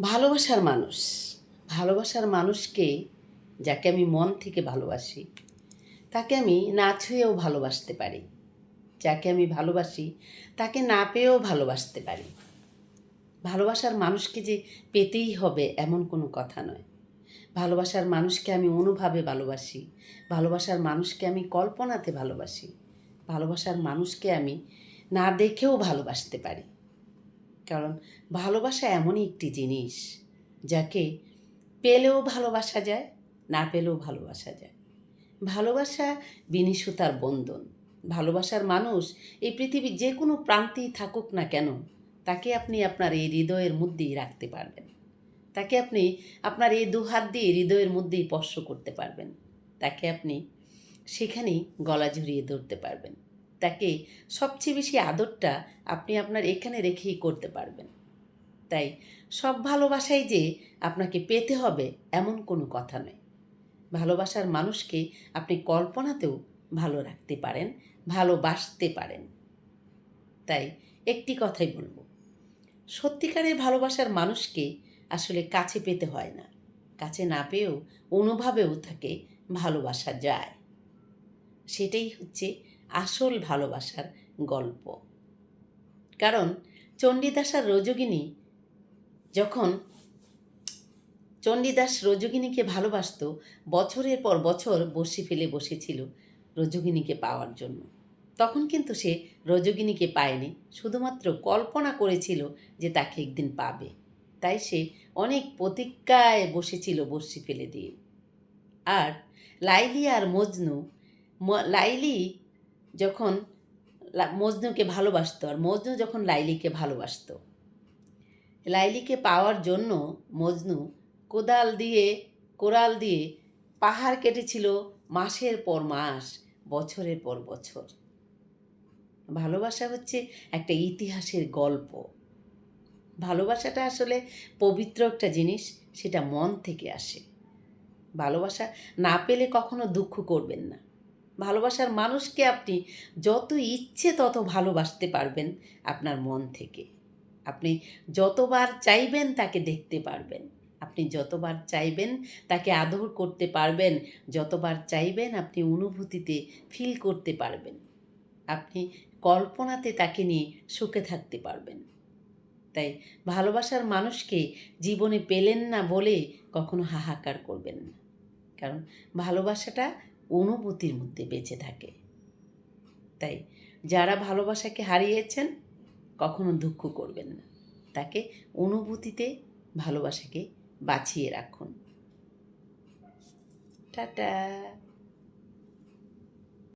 ভালোবাসার মানুষ। ভালোবাসার মানুষকে যাকে আমি মন থেকে ভালোবাসি, তাকে আমি না ছুঁয়েও ভালোবাসতে পারি। যাকে আমি ভালোবাসি, তাকে না পেয়েও ভালোবাসতে পারি। ভালোবাসার মানুষকে যে পেতেই হবে এমন কোনো কথা নয়। ভালোবাসার মানুষকে আমি অনুভাবে ভালোবাসি, ভালোবাসার মানুষকে আমি কল্পনাতে ভালোবাসি, ভালোবাসার মানুষকে আমি না দেখেও ভালোবাসতে পারি। কারণ ভালোবাসা এমনই একটি জিনিস যাকে পেলেও ভালোবাসা যায়, না পেলেও ভালোবাসা যায়। ভালোবাসা বিনিশুতার বন্ধন। ভালোবাসার মানুষ এই পৃথিবীর যে কোনো প্রান্তেই থাকুক না কেন, তাকে আপনি আপনার এই হৃদয়ের মধ্যেই রাখতে পারবেন। তাকে আপনি আপনার এই দু হাত দিয়ে হৃদয়ের মধ্যেই স্পর্শ করতে পারবেন। তাকে আপনি সেখানেই গলা ঝুরিয়ে ধরতে পারবেন। তাকে সবচেয়ে বেশি আদরটা আপনি আপনার এখানে রেখেই করতে পারবেন। তাই সব ভালোবাসাই যে আপনাকে পেতে হবে এমন কোনো কথা নয়। ভালোবাসার মানুষকে আপনি কল্পনাতেও ভালো রাখতে পারেন, ভালোবাসতে পারেন। তাই একটি কথাই বলব, সত্যিকারের ভালোবাসার মানুষকে আসলে কাছে পেতে হয় না। কাছে না পেয়েও অনুভাবেও তাকে ভালোবাসা যায়। সেটাই হচ্ছে আসল ভালোবাসার গল্প। কারণ চণ্ডীদাস আর রজগিনী যখন চণ্ডীদাস রজগিনীকে ভালোবাসত, বছরের পর বছর বসে ফেলে বসেছিল রজগিনীকে পাওয়ার জন্য। তখন কিন্তু সে রজগিনীকে পায়নি, শুধুমাত্র কল্পনা করেছিল যে তাকে একদিন পাবে। তাই সে অনেক প্রতিজ্ঞায় বসেছিল বসি ফেলে দিয়ে। আর লাইলি আর মজনু লাইলি যখন মজনুকে ভালোবাসত আর মজনু যখন লাইলিকে ভালোবাসতো। লাইলিকে পাওয়ার জন্য মজনু কোদাল দিয়ে কোরাল দিয়ে পাহাড় কেটেছিল মাসের পর মাস, বছরের পর বছর। ভালোবাসা হচ্ছে একটা ইতিহাসের গল্প। ভালোবাসাটা আসলে পবিত্র একটা জিনিস, সেটা মন থেকে আসে। ভালোবাসা না পেলে কখনো দুঃখ করবেন না। ভালোবাসার মানুষকে আপনি যত ইচ্ছে তত ভালোবাসতে পারবেন আপনার মন থেকে। আপনি যতবার চাইবেন তাকে দেখতে পারবেন। আপনি যতবার চাইবেন তাকে আদর করতে পারবেন, যতবার চাইবেন আপনি অনুভূতিতে ফিল করতে পারবেন। আপনি কল্পনাতে তাকে নিয়ে সুখে থাকতে পারবেন। তাই ভালোবাসার মানুষকে জীবনে পেলেন না বলে কখনো হাহাকার করবেন না। কারণ ভালোবাসাটা অনুভূতির মধ্যে বেঁচে থাকে। তাই যারা ভালোবাসাকে হারিয়েছেন, কখনো দুঃখ করবেন না। তাকে অনুভূতিতে ভালোবাসাকে বাঁচিয়ে রাখুন। টাটা।